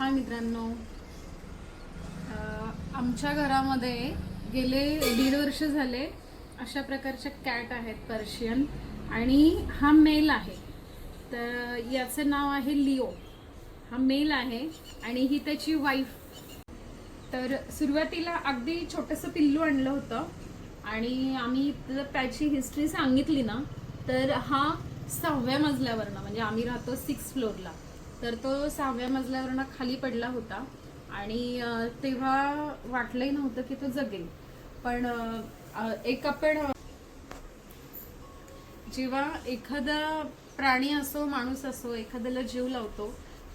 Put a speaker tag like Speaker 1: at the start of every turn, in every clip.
Speaker 1: हा मित्रांनो. आमच्या घरामध्ये गेले दीड वर्ष झाले अशा प्रकारच्या कॅट आहेत पर्शियन आणि हा मेल आहे. तर याचं नाव आहे लिओ. हा मेल आहे आणि ही त्याची वाईफ तर सुरुवातीला अगदी छोटंसं पिल्लू आणलं होतं आणि आम्ही जर त्याची हिस्ट्री सांगितली ना तर हा सहाव्या मजल्यावरनं म्हणजे आम्ही राहतो सिक्स फ्लोअरला तर तो सहाव्या मजल्यावरनं खाली पडला होता. आणि तेव्हा वाटलंही नव्हतं की तो जगेल. पण एक आपण जेव्हा एखादा प्राणी असो माणूस असो एखाद्याला जीव लावतो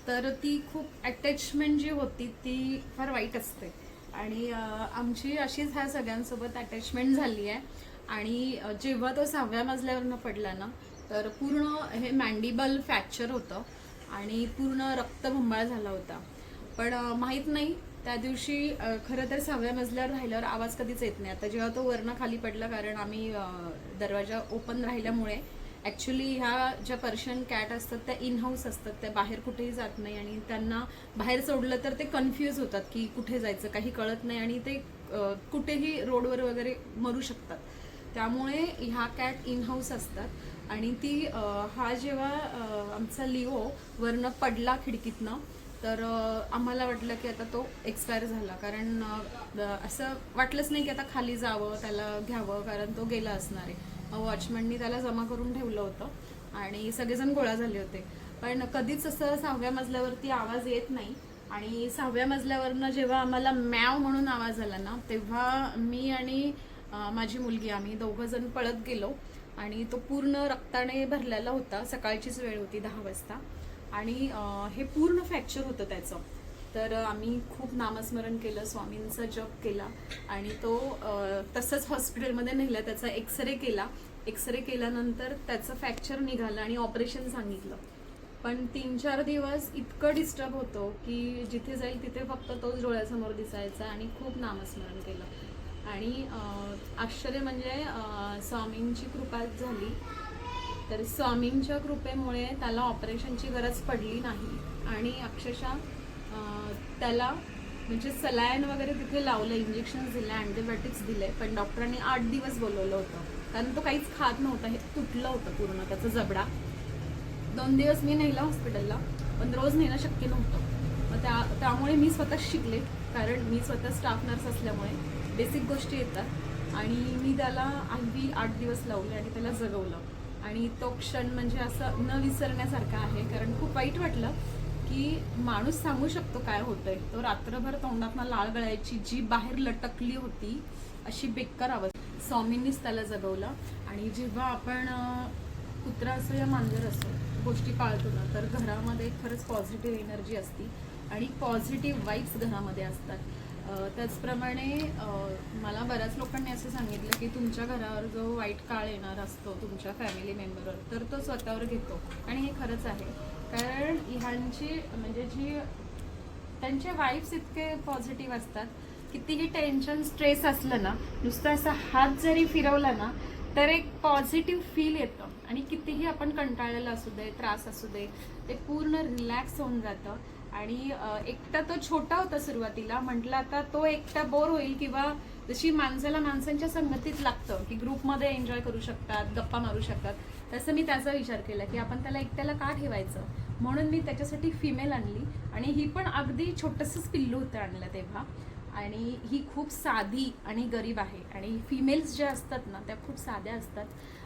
Speaker 1: तर ती खूप अटॅचमेंट जी होती ती फार वाईट असते. आणि आमची अशीच ह्या सगळ्यांसोबत अटॅचमेंट झाली आहे. आणि जेव्हा तो सहाव्या मजल्यावरनं पडला ना तर पूर्ण हे मँडिबल फ्रॅक्चर होतं. आणि पूर्ण रक्तभंबाळ झाला होता. पण माहीत नाही त्या दिवशी खरं तर सहाव्या मजल्यावर राहिल्यावर आवाज कधीच येत नाही. आता जेव्हा तो वरनं खाली पडला कारण आम्ही दरवाजा ओपन राहिल्यामुळे ॲक्च्युली ह्या ज्या पर्शियन कॅट असतात त्या इन हाऊस असतात. त्या बाहेर कुठेही जात नाही आणि त्यांना बाहेर सोडलं तर ते कन्फ्यूज होतात की कुठे जायचं काही कळत नाही आणि ते कुठेही रोडवर वगैरे मरू शकतात. त्यामुळे ह्या कॅट इन हाऊस असतात. आणि ती हा जेव्हा आमचा लिओ वरनं पडला खिडकीतनं तर आम्हाला वाटलं की आता तो एक्सपायर झाला. कारण असं वाटलंच नाही की आता खाली जावं त्याला घ्यावं कारण तो गेला असणार आहे. वॉचमॅननी त्याला जमा करून ठेवलं होतं आणि सगळेजण गोळा झाले होते. पण कधीच असं सहाव्या मजल्यावरती आवाज येत नाही. आणि सहाव्या मजल्यावरनं जेव्हा आम्हाला मॅव म्हणून आवाज आला ना तेव्हा मी आणि माझी मुलगी आम्ही दोघं जण पळत गेलो. आणि तो पूर्ण रक्ताने भरलेला होता. सकाळचीच वेळ होती दहा वाजता. आणि हे पूर्ण फ्रॅक्चर होतं त्याचं. तर आम्ही खूप नामस्मरण केलं स्वामींचा जप केला आणि तो तसंच हॉस्पिटलमध्ये नेला त्याचा एक्सरे केला. एक्सरे केल्यानंतर त्याचं फ्रॅक्चर निघालं आणि ऑपरेशन सांगितलं. पण तीन चार दिवस इतकं डिस्टर्ब होतो की जिथे जाईल तिथे फक्त तोच डोळ्यासमोर दिसायचा आणि खूप नामस्मरण केलं. आणि आश्चर्य म्हणजे स्वामींची कृपा झाली. तर स्वामींच्या कृपेमुळे त्याला ऑपरेशनची गरज पडली नाही. आणि अक्षरशः त्याला म्हणजे सलायन वगैरे तिथे लावलं इंजेक्शन दिले अँटीबायोटिक्स दिले पण डॉक्टरांनी आठ दिवस बोलवलं होतं. कारण तो काहीच खात नव्हता हे तुटलं होतं पूर्ण त्याचा जबडा. दोन दिवस मी नेलं हॉस्पिटलला पण रोज नेणं शक्य नव्हतं. मग त्या त्यामुळे मी स्वतः शिकले कारण मी स्वतः स्टाफ नर्स असल्यामुळे. बेसिक गोष्टी येतात. आणि मी त्याला अगदी आठ दिवस लावले आणि त्याला जगवलं. आणि तो क्षण म्हणजे असं न विसरण्यासारखा आहे. कारण खूप वाईट वाटलं की माणूस सांगू शकतो काय होतंय. तो रात्रभर तोंडातनं लाळ गळायची जी बाहेर लटकली होती अशी बेकार अवस्था. स्वामींनीच त्याला जगवलं. आणि जेव्हा आपण कुत्रा असो या मांजर असो गोष्टी पाळतो ना तर घरामध्ये खरंच पॉझिटिव्ह एनर्जी असती. आणि पॉझिटिव्ह वाईब्स घरामध्ये असतात. त्याचप्रमाणे मला बऱ्याच लोकांनी असं सांगितलं की तुमच्या घरावर जो वाईट काळ येणार असतो तुमच्या फॅमिली मेंबरवर तर तो स्वतःवर घेतो. आणि हे खरंच आहे. कारण ह्यांची म्हणजे जी त्यांचे वाईफ्स इतके पॉझिटिव्ह असतात कितीही टेन्शन स्ट्रेस असलं ना नुसतं असा हात जरी फिरवला ना तर एक पॉझिटिव्ह फील येतं. आणि कितीही आपण कंटाळलेलं असू दे त्रास असू दे ते पूर्ण रिलॅक्स होऊन जातं. आणि एकटा तो छोटा होता सुरुवातीला. म्हटलं आता तो एकटा बोर होईल किंवा जशी माणसाला माणसांच्या संगतीत लागतं की ग्रुपमध्ये एन्जॉय करू शकतात गप्पा मारू शकतात तसं मी त्याचा विचार केला की आपण त्याला एकट्याला का ठेवायचं? म्हणून मी त्याच्यासाठी फिमेल आणली आणि ही पण अगदी छोटंसंच पिल्लू होतं आणलं तेव्हा. आणि ही खूप साधी आणि गरीब आहे. आणि फिमेल्स ज्या असतात ना त्या खूप साध्या असतात.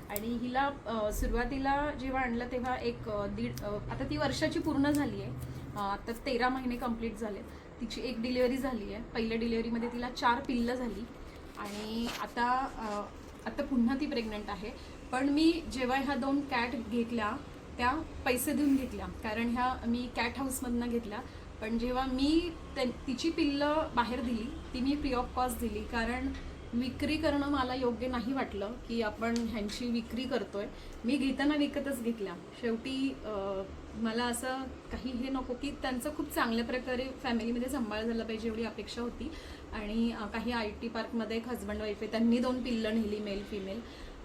Speaker 1: आणि हिला सुरुवातीला जेव्हा आणलं तेव्हा एक दीड आता ती वर्षाची पूर्ण झाली आहे. आता तेरा महिने कंप्लीट झाले तिची एक डिलिव्हरी झाली आहे. पहिल्या डिलिव्हरीमध्ये तिला चार पिल्लं झाली. आणि आता आता पुन्हा ती प्रेग्नंट आहे. पण मी जेव्हा ह्या दोन कॅट घेतल्या त्या पैसे देऊन घेतल्या. कारण ह्या मी कॅट हाऊसमधनं घेतल्या. पण जेव्हा मी त्या- तिची पिल्लं बाहेर दिली ती मी फ्री ऑफ कॉस्ट दिली. कारण विक्री करणं मला योग्य नाही वाटलं की आपण ह्यांची विक्री करतोय. मी घेताना विकतच घेतल्या. शेवटी मला असं काही हे नको की त्यांचं खूप चांगल्या प्रकारे फॅमिलीमध्ये सांभाळ झाला पाहिजे एवढी अपेक्षा होती. आणि काही आय टी पार्कमध्ये एक हजबंड वाईफ आहे त्यांनी दोन पिल्लं नेली मेल फिमेल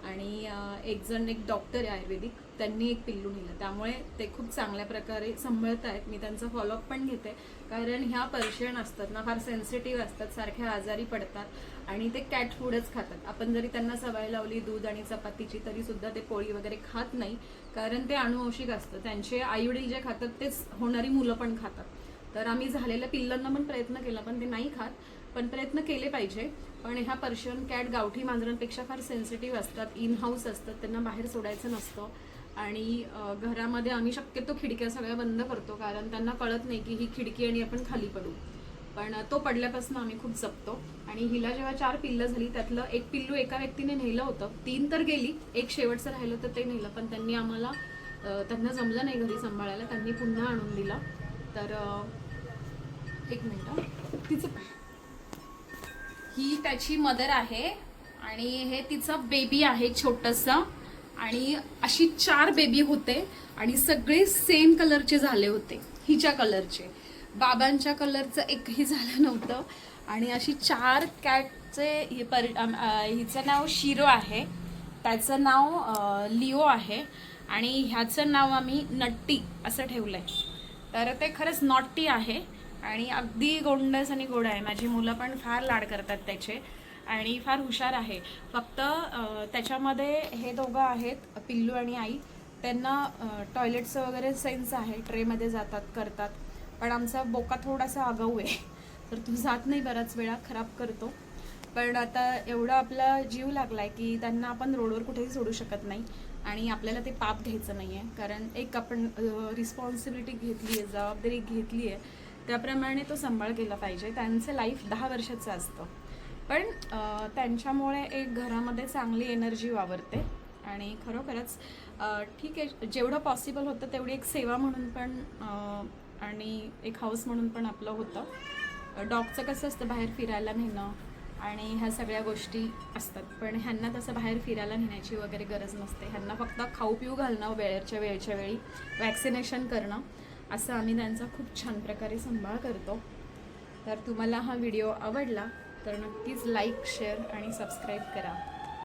Speaker 1: आणि एक जण एक डॉक्टर आहे आयुर्वेदिक त्यांनी एक पिल्लू नेलं. त्यामुळे ते खूप चांगल्या प्रकारे सांभाळत आहेत. मी त्यांचा फॉलोअप पण घेते. कारण ह्या पर्शियन असतात ना फार सेन्सिटिव्ह असतात सारख्या आजारी पडतात आणि ते कॅट फूडच खातात. आपण जरी त्यांना सवय लावली दूध आणि चपातीची तरी सुद्धा ते पोळी वगैरे खात नाही. कारण ते अनुवंशिक असतं. त्यांचे आईवडील जे खातात तेच होणारी मुलं पण खातात. तर आम्ही झालेल्या पिल्लांना पण प्रयत्न केला पण ते नाही खात. पण प्रयत्न केले पाहिजे. पण ह्या पर्शियन कॅट गावठी मांजरांपेक्षा फार सेन्सिटिव्ह असतात. इन हाऊस असतात. त्यांना बाहेर सोडायचं नसतं. आणि घरामध्ये आम्ही शक्यतो खिडक्या सगळ्या बंद करतो. कारण त्यांना कळत नाही की ही खिडकी आणि आपण खाली पडू. पण तो पडल्यापासून आम्ही खूप जपतो. आणि हिला जेव्हा चार पिल्लं झाली त्यातलं एक पिल्लू एका व्यक्तीने नेलं होतं. तीन तर गेली. एक शेवटचं राहिलं तर ते नेलं. पण त्यांनी आम्हाला त्यांना जमलं नाही घरी सांभाळायला. त्यांनी पुन्हा आणून दिलं. तर एक मिनिट तिचं ही त्याची मदर आहे आणि हे तिचं बेबी आहे छोटंसं. आणि अशी चार बेबी होते आणि सगळे सेम कलरचे झाले होते हिच्या कलरचे बाबांच्या कलरचं एकही झालं नव्हतं. आणि अशी चार कॅटचे हे पर हिचं नाव शिरो आहे. त्याचं नाव लिओ आहे. आणि ह्याचं नाव आम्ही नट्टी असं ठेवलं आहे तर ते खरंच नॉट्टी आहे. आणि अगदी गोंडस आणि गोड आहे. माझी मुलं पण फार लाड करतात त्याचे आणि फार हुशार आहे. फक्त त्याच्यामध्ये हे दोघं आहेत पिल्लू आणि आई. त्यांना टॉयलेटचं वगैरे सेन्स आहे. ट्रेमध्ये जातात करतात. पण आमचा बोका थोडासा आगाऊ आहे. तर तू जात नाही बराच वेळा. खराब करतो. पण आता एवढा आपला जीव लागला आहे की त्यांना आपण रोडवर कुठेही सोडू शकत नाही. आणि आपल्याला ते पाप घ्यायचं नाही आहे कारण एक आपण रिस्पॉन्सिबिलिटी घेतली आहे जबाबदारी घेतली आहे त्याप्रमाणे तो सांभाळ केला पाहिजे. त्यांचं लाईफ दहा वर्षाचं असतं. पण त्यांच्यामुळे एक घरामध्ये चांगली एनर्जी वावरते. आणि खरोखरच ठीक आहे जेवढं पॉसिबल होतं तेवढी एक सेवा म्हणून पण आणि एक हाऊस म्हणून पण आपलं होतं. डॉगचं कसं असतं बाहेर फिरायला नेणं आणि ह्या सगळ्या गोष्टी असतात. पण ह्यांना तसं बाहेर फिरायला नेण्याची वगैरे गरज नसते. ह्यांना फक्त खाऊ पिऊ घालणं वेळेच्या वेळच्या वेळी. वॅक्सिनेशन करणं. असं आम्ही त्यांचा खूप छान प्रकारे सांभाळ करतो. तर तुम्हाला हा व्हिडिओ आवडला तर नक्कीच लाईक शेअर आणि सबस्क्राईब करा.